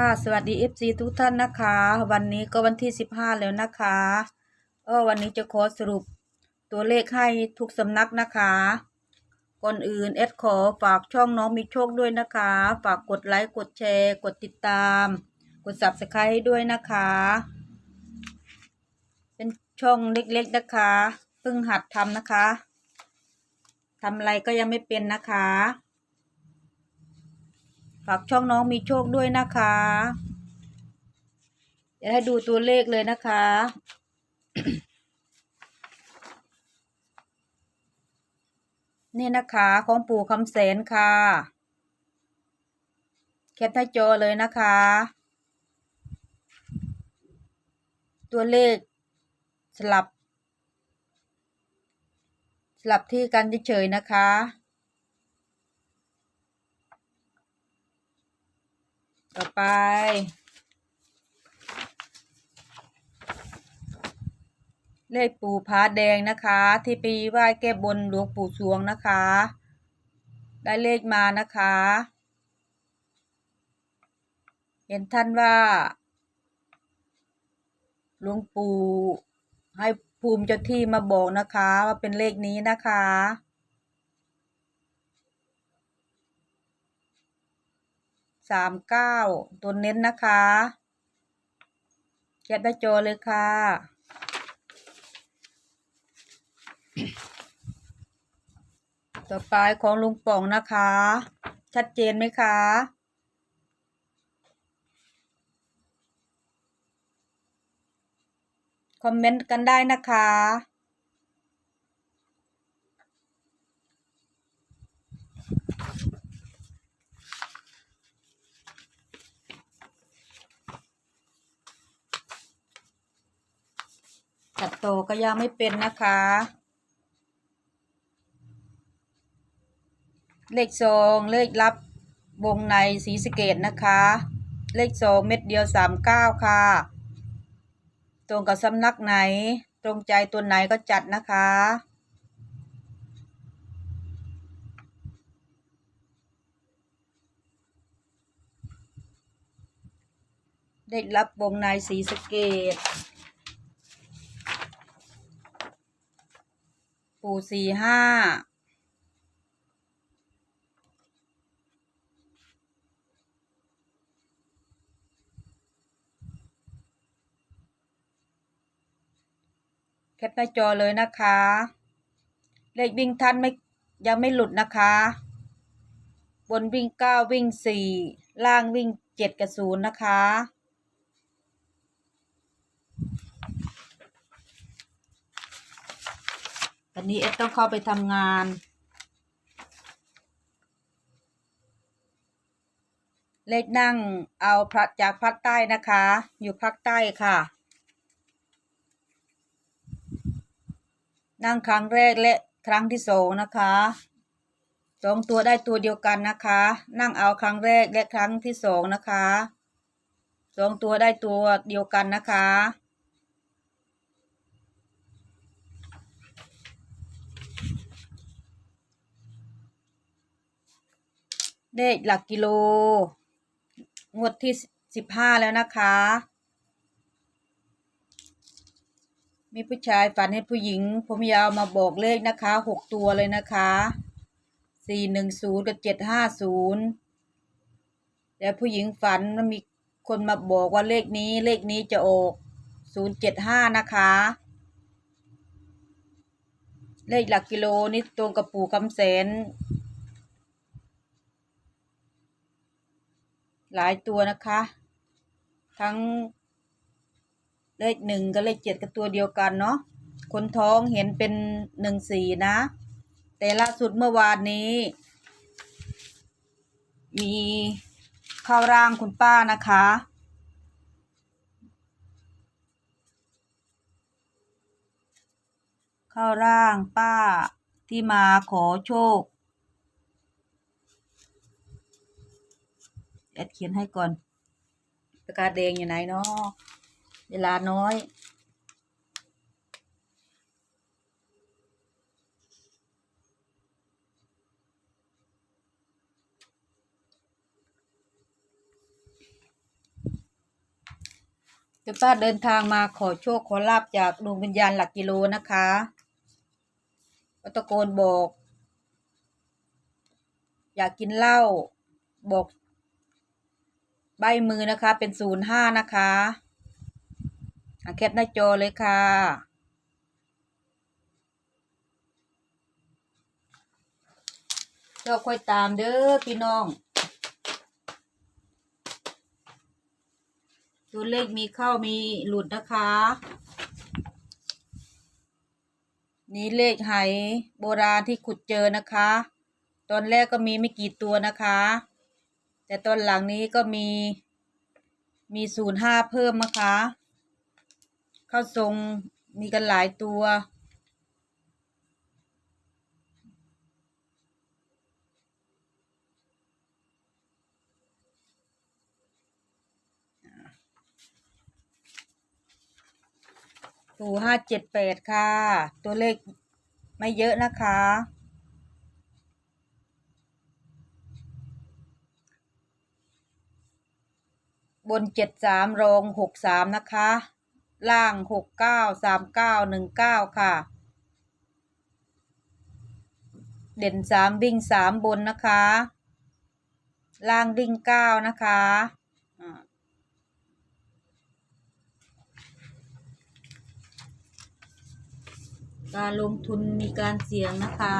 ค่ะสวัสดี FC ทุกท่านนะคะ วันนี้ก็วันที่ 15 แล้วนะคะเออวันนี้จะขอสรุปตัวเลขให้ทุกสำนักนะคะ ก่อนอื่นเอดขอฝากช่องน้องมีโชคด้วยนะคะ ฝากกดไลค์กดแชร์ กดติดตาม กด subscribe ให้ด้วยนะคะ เป็นช่องเล็กๆนะคะเพิ่งหัดทำนะคะทำอะไรก็ยังไม่เป็นนะคะ ฝากช่องน้องมีโชคด้วยนะคะจะให้ดูตัวเลขเลยนะคะ นี่นะคะของปู่คำแสนค่ะ แคปหน้าจอเลยนะคะ ตัวเลขสลับ สลับที่กันเฉยๆนะคะ ต่อไป เลขปู่พาแดงนะคะ ที่ปีไหว้แก้บนหลวงปู่สวงนะคะ ได้เลขมานะคะ เห็นท่านว่าหลวงปู่ให้ภูมิเจ้าที่มาบอกนะคะ ว่าเป็นเลขนี้นะคะ สามเก้าตัวเน้นนะคะแคปหน้าจอเลยค่ะ ต่อไปของลุงป่องนะคะ ชัดเจนไหมคะคอมเมนต์กันได้นะคะัดโตก็ยังไม่เป็นนะคะ เลขสองเลขลับวงในสีสเกตนะคะ เลขสองเม็ดเดียวสามเก้าค่ะ ตรงกับสำนักไหน ตรงใจตัวไหนก็จัดนะคะเลขลับวงในสีสเกต สี่ห้าแคปหน้าจอเลยนะคะ เลขวิ่งท่านไม่ยังไม่หลุดนะคะ บนวิ่งเก้าวิ่งสี่ล่างวิ่งเจ็ดกับศูนย์นะคะ วันนี้เอสต้องเข้าไปทำงาน เลขนั่งเอาพระจากภาคใต้นะคะ อยู่ภาคใต้ค่ะ นั่งครั้งแรกและครั้งที่สองนะคะสองตัวได้ตัวเดียวกันนะคะ นั่งเอาครั้งแรกและครั้งที่สองนะคะสองตัวได้ตัวเดียวกันนะคะ เลขหลักกิโล งวดที่สิบห้าแล้วนะคะ มีผู้ชายฝันเห็นผู้หญิง ผมยาวมาบอกเลขนะคะหกตัวเลยนะคะสี่หนึ่งศูนย์กับเจ็ดห้าศูนย์แล้วผู้หญิงฝันมันมีคนมาบอกว่าเลขนี้เลขนี้จะออกศูนย์เจ็ดห้านะคะ เลขหลักกิโลนี่ตรงกับปู่คำแสน หลายตัวนะคะ ทั้งเลขหนึ่งกับเลขเจ็ดกับตัวเดียวกันเนาะคนท้องเห็นเป็นหนึ่งสี่นะ แต่ล่าสุดเมื่อวานนี้ มีเข้าร่างคุณป้านะคะ เข้าร่างป้าที่มาขอโชค แอดเขียนให้ก่อนปากกาแดงอยู่ไหนเนาะเวลาน้อยเจ้าป้าเดินทางมาขอโชคขอลาบจากดวงวิญญาณหลักกิโลนะคะก็ตะโกนบอก อยากกินเหล้าบอก ใบมือนะคะ เป็นศูนย์ห้านะคะอะแคปหน้าจอเลยค่ะเจ้าค่อยตามเด้อพี่น้อง ตัวเลขมีเข้ามีหลุดนะคะ นี่เลขไหโบราณที่ขุดเจอนะคะ ตอนแรกก็มีไม่กี่ตัวนะคะ แต่ตอนหลังนี้ก็มีมีศูนย์ห้าเพิ่มนะคะเข้าทรงมีกันหลายตัวถูห้าเจ็ดแปดค่ะ ตัวเลขไม่เยอะนะคะ บนเจ็ดสามรองหกสามนะคะ ล่างหกเก้าสามเก้าหนึ่งเก้าค่ะ เด่นสามวิ่งสามบนนะคะ ล่างวิ่งเก้านะคะการลงทุนมีการเสี่ยงนะคะ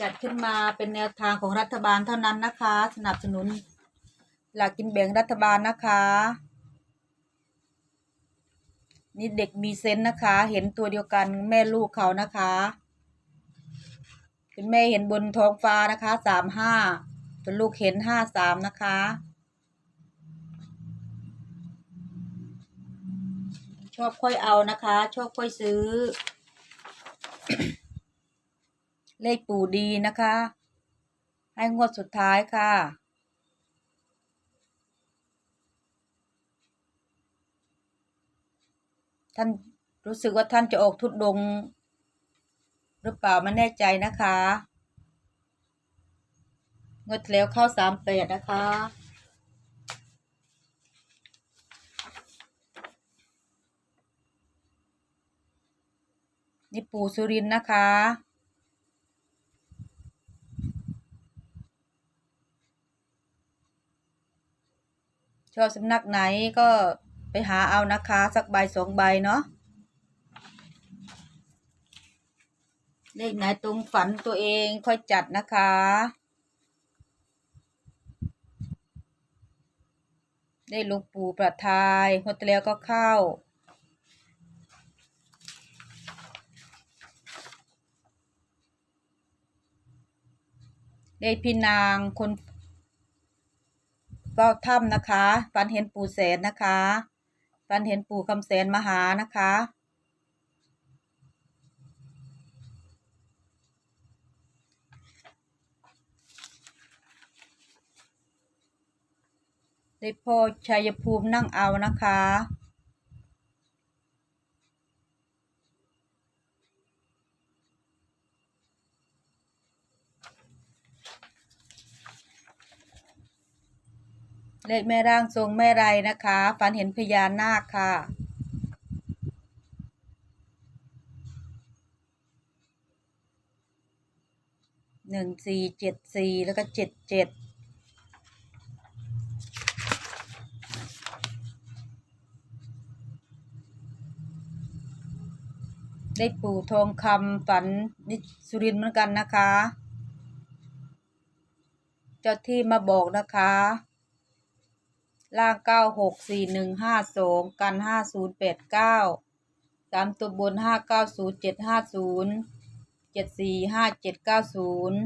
จัดขึ้นมาเป็นแนวทางของรัฐบาลเท่านั้นนะคะ สนับสนุน หลักกินแบ่งรัฐบาลนะคะ นี่เด็กมีเซนส์นะคะ เห็นตัวเดียวกันแม่ลูกเขานะคะคุณแม่เห็นบนท้องฟ้านะคะสามห้าส่วนลูกเห็นห้าสามนะคะชอบค่อยเอานะคะ ชอบค่อยซื้อ เลขปู่ดีนะคะ ให้งวดสุดท้ายค่ะ ท่านรู้สึกว่าท่านจะออกทุดดง หรือเปล่าไม่แน่ใจนะคะงวดแล้วเข้าสามแปดนะคะนี่ปู่สุรินนะคะ อบสำนักไหนก็ไปหาเอานะคะ สักใบสองใบเนาะเลขไหนตรงฝันตัวเองค่อยจัดนะคะ ได้ลูกปูประทายงวดแล้วก็เข้า ได้พี่นางคน ก็ถ้ำนะคะ ฝันเห็นปู่แสนนะคะ ฝันเห็นปู่คำแสนมาหานะคะ ได้พ่อชัยภูมินั่งเอานะคะ เลขแม่ร่างทรงแม่ไรนะคะ ฝันเห็นพญานาคค่ะ หนึ่งสี่เจ็ดสี่แล้วก็เจ็ดเจ็ดได้ปู่ทองคำฝันนิสุรินเหมือนกันนะคะ เจ้าที่มาบอกนะคะ ล่างเก้าหกสี่หนึ่งห้าสองกันห้าศูนย์แปดเก้าสามตัวบนห้าเก้าศูนย์เจ็ดห้าศูนย์เจ็ดสี่ห้าเจ็ดเก้าศูนย์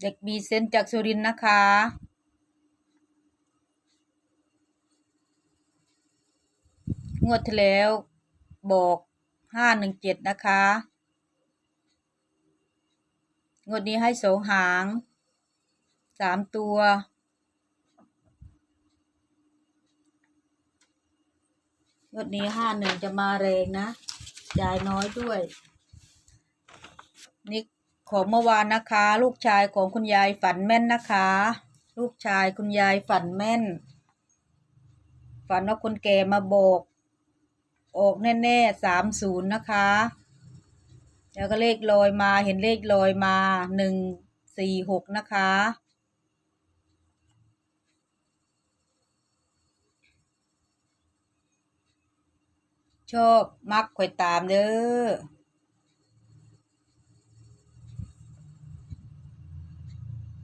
เด็กมีเซนจากสุรินนะคะ งวดที่แล้วบอกห้าหนึ่งเจ็ดนะคะ งวดนี้ให้สองหางสามตัว งวดนี้ห้าหนึ่งจะมาแรงนะจ่ายน้อยด้วย นี่ของเมื่อวานนะคะ ลูกชายของคุณยายฝันแม่นนะคะ ลูกชายคุณยายฝันแม่น ฝันว่าคนแก่มาบอก ออกแน่ๆสามศูนย์นะคะ แล้วก็เลขลอยมาเห็นเลขลอยมาหนึ่งสี่หกนะคะ ชอบมักข่อยตามเด้อ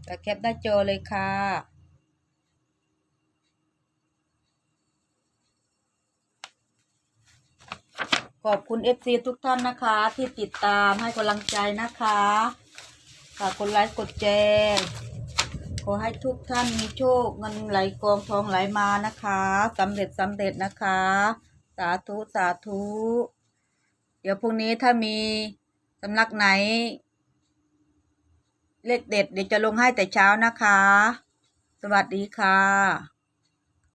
แต่แคปหน้าจอเลยค่ะ ขอบคุณ FC ทุกท่านนะคะ ที่ติดตามให้กำลังใจนะคะฝากกดไลค์กดแชร์ขอให้ทุกท่านมีโชคเงินไหลกองทองไหลมานะคะสำเร็จสำเร็จนะคะ สาธุสาธุ เดี๋ยวพรุ่งนี้ถ้ามีสำนักไหน เลขเด็ดเดี๋ยวจะลงให้แต่เช้านะคะ สวัสดีค่ะ